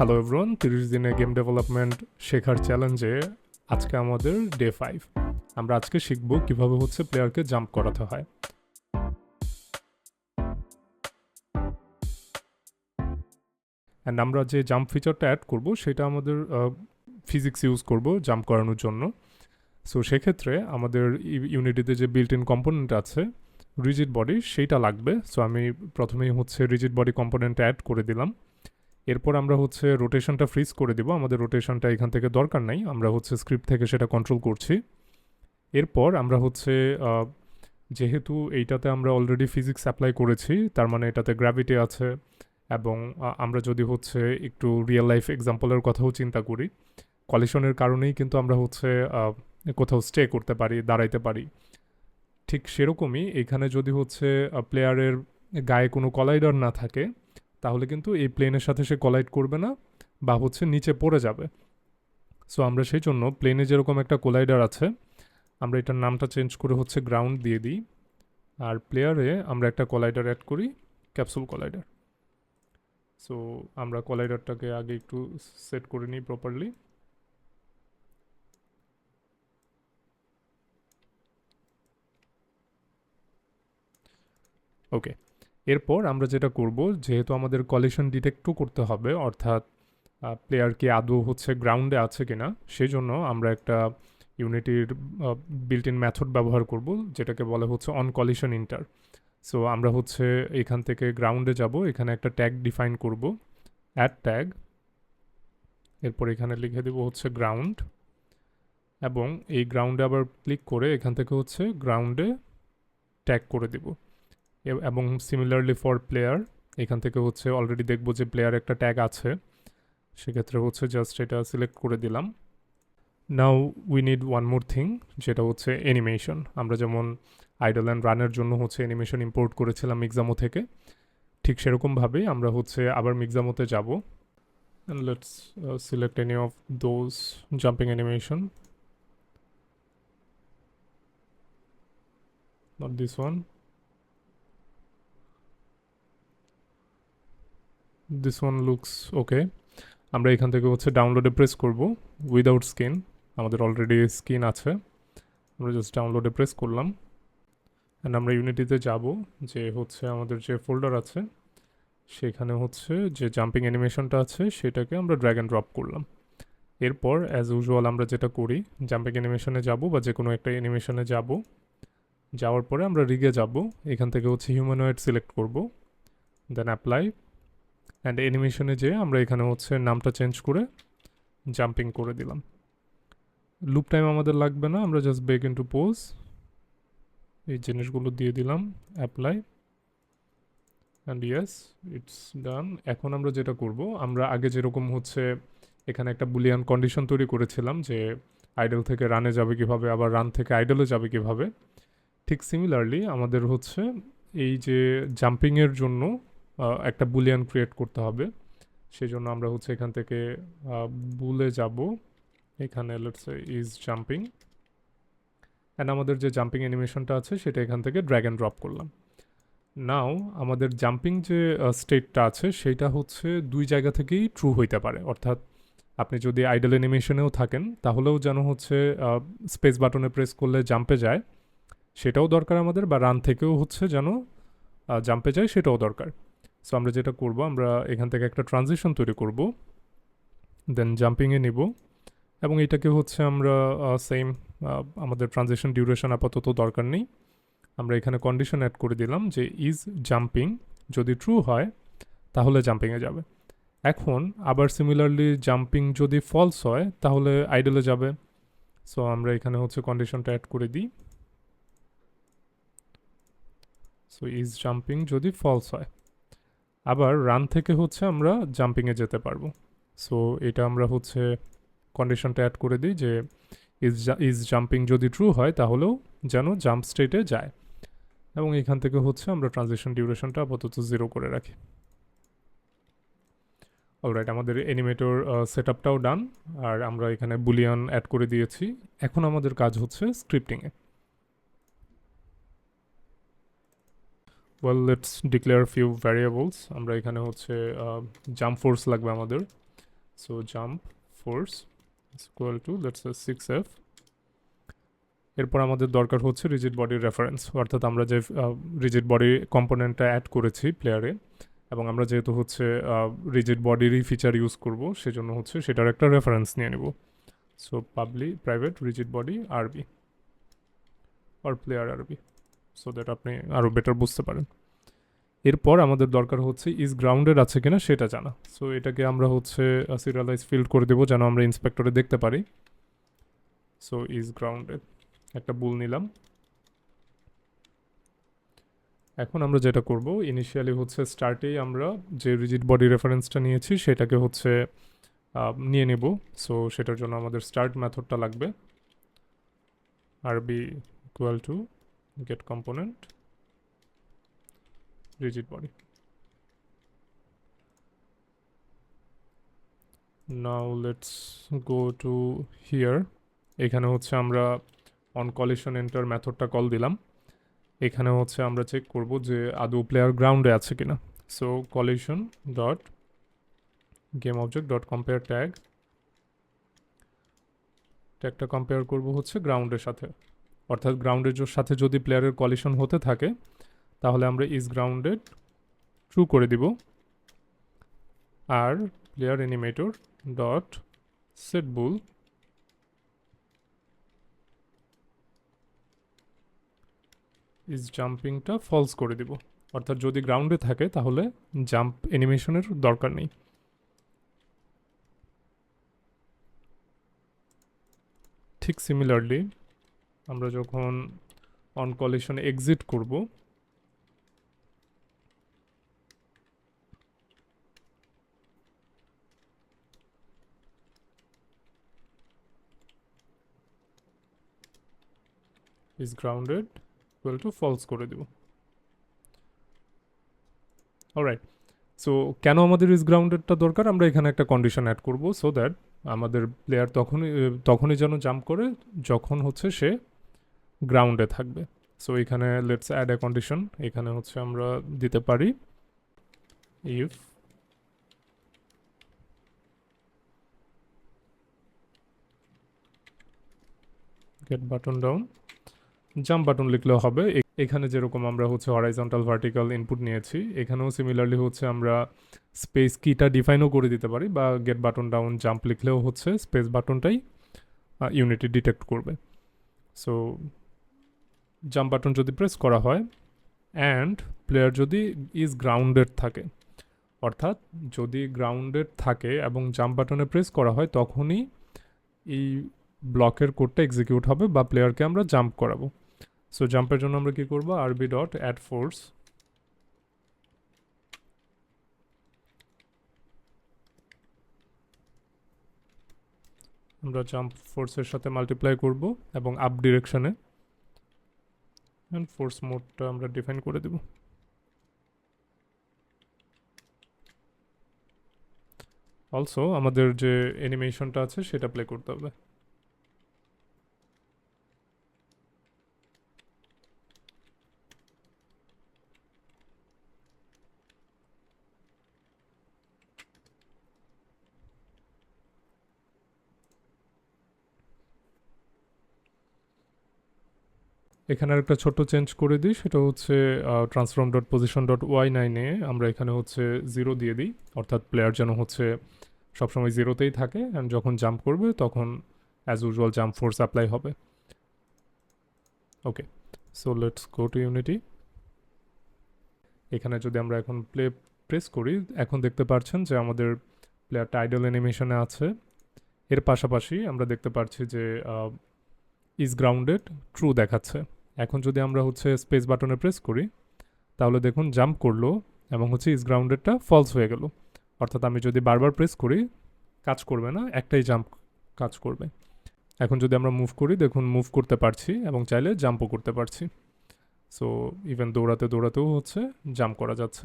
Hello everyone তিরিশ দিনে game development শেখার চ্যালেঞ্জে আজকে আমাদের ডে ফাইভ আমরা আজকে শিখব কীভাবে হচ্ছে প্লেয়ারকে জাম্প করাতে হয়। অ্যান্ড আমরা যে জাম্প ফিচারটা অ্যাড করব, সেটা আমাদের ফিজিক্স ইউজ করব জাম্প করানোর জন্য। সো সেক্ষেত্রে আমাদের ইউনিটিতে যে বিল্ট ইন কম্পোনেন্ট আছে রিজিড বডি সেইটা লাগবে। সো আমি প্রথমেই হচ্ছে রিজিড বডি কম্পোনেন্ট অ্যাড করে দিলাম। এরপর আমরা হচ্ছে রোটেশনটা ফ্রিজ করে দিব। আমাদের রোটেশনটা এখান থেকে দরকার নাই। আমরা হচ্ছে স্ক্রিপ্ট থেকে সেটা কন্ট্রোল করছি। এরপর আমরা হচ্ছে যেহেতু এইটাতে আমরা অলরেডি ফিজিক্স অ্যাপ্লাই করেছি, তার মানে এটাতে গ্র্যাভিটি আছে এবং আমরা যদি হচ্ছে একটু রিয়েল লাইফ এক্সাম্পলের কথাও চিন্তা করি কলিশনের কারণেই কিন্তু আমরা হচ্ছে কোথাও স্টে করতে পারি, দাঁড়াইতে পারি। ঠিক সেরকমই এখানে যদি হচ্ছে প্লেয়ারের গায়ে কোনো কলাইডার না থাকে তাহলে কিন্তু এই প্লেনের সাথে সে কলাইড করবে না, বা হচ্ছে নিচে পড়ে যাবে। সো আমরা সেই জন্য প্লেনে যেরকম একটা কোলাইডার আছে, আমরা এটার নামটা চেঞ্জ করে হচ্ছে গ্রাউন্ড দিয়ে দিই, আর প্লেয়ারে আমরা একটা কলাইডার অ্যাড করি ক্যাপসুল কলাইডার সো আমরা কলাইডারটাকে আগে একটু সেট করে নিই প্রপারলি ওকে এরপর আমরা যেটা করব, যেহেতু আমাদের কলিশন ডিটেক্টও করতে হবে, অর্থাৎ প্লেয়ার কি আদৌ হচ্ছে গ্রাউন্ডে আছে কিনা সেই জন্য আমরা একটা ইউনিটির বিল্ট ইন মেথড ব্যবহার করব, যেটাকে বলে হচ্ছে অন কলিশন ইন্টার সো আমরা হচ্ছে এখান থেকে গ্রাউন্ডে যাব, এখানে একটা ট্যাগ ডিফাইন করব অ্যাড ট্যাগ এরপর এখানে লিখে দেব হচ্ছে গ্রাউন্ড এবং এই গ্রাউন্ডে আবার ক্লিক করে এখান থেকে হচ্ছে গ্রাউন্ডে ট্যাগ করে দেব। এবং সিমিলারলি ফর প্লেয়ার এখান থেকে হচ্ছে অলরেডি দেখব যে প্লেয়ার একটা ট্যাগ আছে, সেক্ষেত্রে হচ্ছে জাস্ট এটা সিলেক্ট করে দিলাম। Now we need one more thing যেটা হচ্ছে অ্যানিমেশন আমরা যেমন আইডল অ্যান্ড রানের জন্য হচ্ছে অ্যানিমেশন ইম্পোর্ট করেছিলাম মিক্সামো থেকে, ঠিক সেরকমভাবেই আমরা হচ্ছে আবার মিক্সামোতে যাব। Let's select any of those jumping animation not this one this one looks okay আমরা এখান থেকে হচ্ছে ডাউনলোডে প্রেস করব। উইদাউট স্কিন আমাদের অলরেডি স্কিন আছে। আমরা জাস্ট ডাউনলোডে প্রেস করলাম। অ্যান্ড আমরা ইউনিটিতে যাব, যে হচ্ছে আমাদের যে ফোল্ডার আছে, সেখানে হচ্ছে যে জাম্পিং অ্যানিমেশনটা আছে, সেটাকে আমরা ড্র্যাগ অ্যান্ড ড্রপ করলাম। এরপর অ্যাজ ইউজুয়াল আমরা যেটা করি জাম্পিং অ্যানিমেশনে যাব বা যে কোনো একটা অ্যানিমেশনে যাব। যাওয়ার পরে আমরা রিগে যাব। এখান থেকে হচ্ছে হিউম্যানয়েড সিলেক্ট করব। দেন অ্যাপ্লাই অ্যান্ড অ্যানিমেশনে যেয়ে আমরা এখানে হচ্ছে নামটা চেঞ্জ করে জাম্পিং করে দিলাম। লুপ টাইম আমাদের লাগবে না, আমরা জাস্ট বেক টু পোজ এই জিনিসগুলো দিয়ে দিলাম apply and yes it's done এখন আমরা যেটা করব, আমরা আগে যেরকম হচ্ছে এখানে একটা বুলিয়ান কন্ডিশন তৈরি করেছিলাম যে আইডল থেকে রানে যাবে কীভাবে, আবার রান থেকে আইডলে যাবে কীভাবে, ঠিক সিমিলারলি আমাদের হচ্ছে এই যে জাম্পিংয়ের জন্য একটা বুলিয়ান ক্রিয়েট করতে হবে। সেই জন্য আমরা হচ্ছে এখান থেকে বুলে যাব। এখানে লেটস ইজ জাম্পিং অ্যান্ড আমাদের যে জাম্পিং অ্যানিমেশনটা আছে, সেটা এখান থেকে ড্র্যাগ অ্যান্ড ড্রপ করলাম। নাও আমাদের জাম্পিং যে স্টেটটা আছে, সেটা হচ্ছে দুই জায়গা থেকেই ট্রু হইতে পারে। অর্থাৎ আপনি যদি আইডল অ্যানিমেশনেও থাকেন, তাহলেও যেন হচ্ছে স্পেস বাটনে প্রেস করলে জাম্পে যায়, সেটাও দরকার আমাদের, বা রান থেকেও হচ্ছে যেন জাম্পে যায়, সেটাও দরকার। সো আমরা যেটা করব, আমরা এখান থেকে একটা ট্রানজিশন তৈরি করব দেন জাম্পিংয়ে নিব, এবং এটাকে হচ্ছে আমরা সেম আমাদের ট্রানজিশন ডিউরেশন আপাতত দরকার নেই। আমরা এখানে কন্ডিশন অ্যাড করে দিলাম যে ইজ জাম্পিং যদি ট্রু হয়, তাহলে জাম্পিংয়ে যাবে। এখন, আবার সিমিলারলি জাম্পিং যদি ফলস হয়, তাহলে আইডলে যাবে। সো আমরা এখানে হচ্ছে কন্ডিশনটা অ্যাড করে দিই। সো ইজ জাম্পিং যদি ফলস হয়। আবার রান থেকে হচ্ছে আমরা জাম্পিংয়ে যেতে পারব। সো এটা আমরা হচ্ছে কন্ডিশনটা অ্যাড করে দিই যে ইজ ইজ জাম্পিং যদি ট্রু হয়, তাহলেও যেন জাম্প স্টেটে যায়। এবং এখান থেকে হচ্ছে আমরা ট্রানজিশন ডিউরেশনটা আপাতত জিরো করে রাখি। অলরাইট আমাদের এনিমেটর সেট আপটাও ডান আর আমরা এখানে বুলিয়ান অ্যাড করে দিয়েছি। এখন আমাদের কাজ হচ্ছে স্ক্রিপ্টিংয়ে well let's declare few variables আমরা এখানে হচ্ছে জাম্প ফোর্স লাগবে আমাদের। So jump force equal to let's six F এরপর আমাদের দরকার হচ্ছে রিজিড বডির রেফারেন্স অর্থাৎ আমরা যে রিজিড বডি কম্পোনেন্টটা অ্যাড করেছি প্লেয়ারে এবং আমরা যেহেতু হচ্ছে রিজিড বডিরই ফিচার ইউজ করব, সেজন্য হচ্ছে সেটার একটা রেফারেন্স নিয়ে নেব। So public private rigid body RB R player RB so that আপনি আরও বেটার বুঝতে পারেন। এরপর আমাদের দরকার হচ্ছে ইজ গ্রাউন্ডেড আছে কিনা সেটা জানা। সো এটাকে আমরা হচ্ছে সিরিয়ালাইজ ফিল্ড করে দেবো যেন আমরা ইন্সপেক্টরে দেখতে পারি। সো ইজ গ্রাউন্ডেড একটা বুল নিলাম। এখন আমরা যেটা করব ইনিশিয়ালি হচ্ছে স্টার্টেই আমরা যে রিজিড বডি রেফারেন্সটা নিয়েছি, সেটাকে হচ্ছে নিয়ে নেব। সো সেটার জন্য আমাদের স্টার্ট মেথডটা লাগবে। R B equal to get component rigid body. Now let's go to here. এখানে হচ্ছে আমরা অন কলিশন এন্টার মেথডটা কল দিলাম। এখানে হচ্ছে আমরা চেক করব যে আদৌ প্লেয়ার গ্রাউন্ডে আছে কিনা। So collision dot game object dot compare tag ট্যাগটা compare করব হচ্ছে গ্রাউন্ডের সাথে। অর্থাৎ গ্রাউন্ডের সাথে যদি প্লেয়ারের কলিশন হতে থাকে, তাহলে আমরা ইজ গ্রাউন্ডেড ট্রু করে দিব। আর player animator dot set bool is জাম্পিংটা false করে দিব। অর্থাৎ যদি গ্রাউন্ডে থাকে, তাহলে জাম্প অ্যানিমেশনের দরকার নেই। ঠিক সিমিলারলি আমরা যখন অন কলিশন এক্সিট করব is grounded equal to false করে দেব। অলরাইট সো কেন আমাদের ইজ গ্রাউন্ডেডটা দরকার? আমরা এখানে একটা কন্ডিশন অ্যাড করব সো দ্যাট আমাদের প্লেয়ার তখনই তখনই যেন জাম্প করে, যখন হচ্ছে সে গ্রাউন্ডে থাকবে। সো এখানে লেটস অ্যাড এ কন্ডিশন এখানে হচ্ছে আমরা দিতে পারি if get button down jump button লিখলেও হবে। এখানে যেরকম আমরা হচ্ছে হরাইজন্টাল ভার্টিক্যাল ইনপুট নিয়েছি, এখানেও সিমিলারলি হচ্ছে আমরা স্পেস কিটা ডিফাইনও করে দিতে পারি বা গেট বাটন ডাউন জাম্প লিখলেও হচ্ছে স্পেস বাটনটাই ইউনিটি ডিটেক্ট করবে। সো জাম্প বাটন যদি প্রেস করা হয় অ্যান্ড প্লেয়ার যদি ইজ গ্রাউন্ডেড থাকে, অর্থাৎ যদি গ্রাউন্ডেড থাকে এবং জাম্প বাটনে প্রেস করা হয়, তখনই এই ব্লকের কোডটা এক্সিকিউট হবে বা প্লেয়ারকে আমরা জাম্প করাবো। সো জাম্পের জন্য আমরা কি করব? R B dot add force আমরা জাম্প ফোর্সের সাথে মাল্টিপ্লাই করব এবং আপ ডিরেকশনে অ্যান্ড ফোর্স মোডটা আমরা ডিফাইন করে দেব। অলসো আমাদের যে অ্যানিমেশনটা আছে, সেটা প্লে করতে হবে। এখানে একটা ছোট্ট চেঞ্জ করে দিই, সেটা হচ্ছে transform dot position dot Y নাইনে আমরা এখানে হচ্ছে জিরো দিয়ে দিই, অর্থাৎ প্লেয়ার যেন হচ্ছে সবসময় জিরোতেই থাকে অ্যান্ড যখন জাম্প করবে তখন as usual jump force apply হবে। Okay so let's go to Unity এখানে যদি আমরা এখন প্লে প্রেস করি, এখন দেখতে পাচ্ছেন যে আমাদের প্লেয়ারটা আইডল অ্যানিমেশনে আছে। এর পাশাপাশি আমরা দেখতে পাচ্ছি যে ইজ গ্রাউন্ডেড ট্রু দেখাচ্ছে। এখন যদি আমরা হচ্ছে স্পেস বাটনে প্রেস করি, তাহলে দেখুন জাম্প করল এবং হচ্ছে ইস গ্রাউন্ডেডটা ফলস হয়ে গেল। অর্থাৎ আমি যদি বারবার প্রেস করি, কাজ করবে না, একটাই জাম্প কাজ করবে। এখন যদি আমরা মুভ করি, দেখুন মুভ করতে পারছি এবং চাইলে জাম্পও করতে পারছি। সো ইভেন দৌড়াতে দৌড়াতেও হচ্ছে জাম্প করা যাচ্ছে।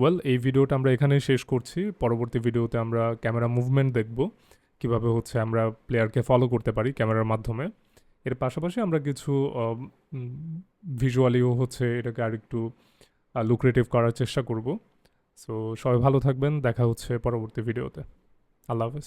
ওয়েল এই ভিডিওটা আমরা এখানেই শেষ করছি। পরবর্তী ভিডিওতে আমরা ক্যামেরা মুভমেন্ট দেখব, কীভাবে হচ্ছে আমরা প্লেয়ারকে ফলো করতে পারি ক্যামেরার মাধ্যমে। এর পাশাপাশি আমরা কিছু ভিজুয়ালিও হচ্ছে এটাকে আরেকটু লুক্রেটিভ করার চেষ্টা করব। সো সবাই ভালো থাকবেন, দেখা হচ্ছে পরবর্তী ভিডিওতে। আল্লাহ হাফেজ।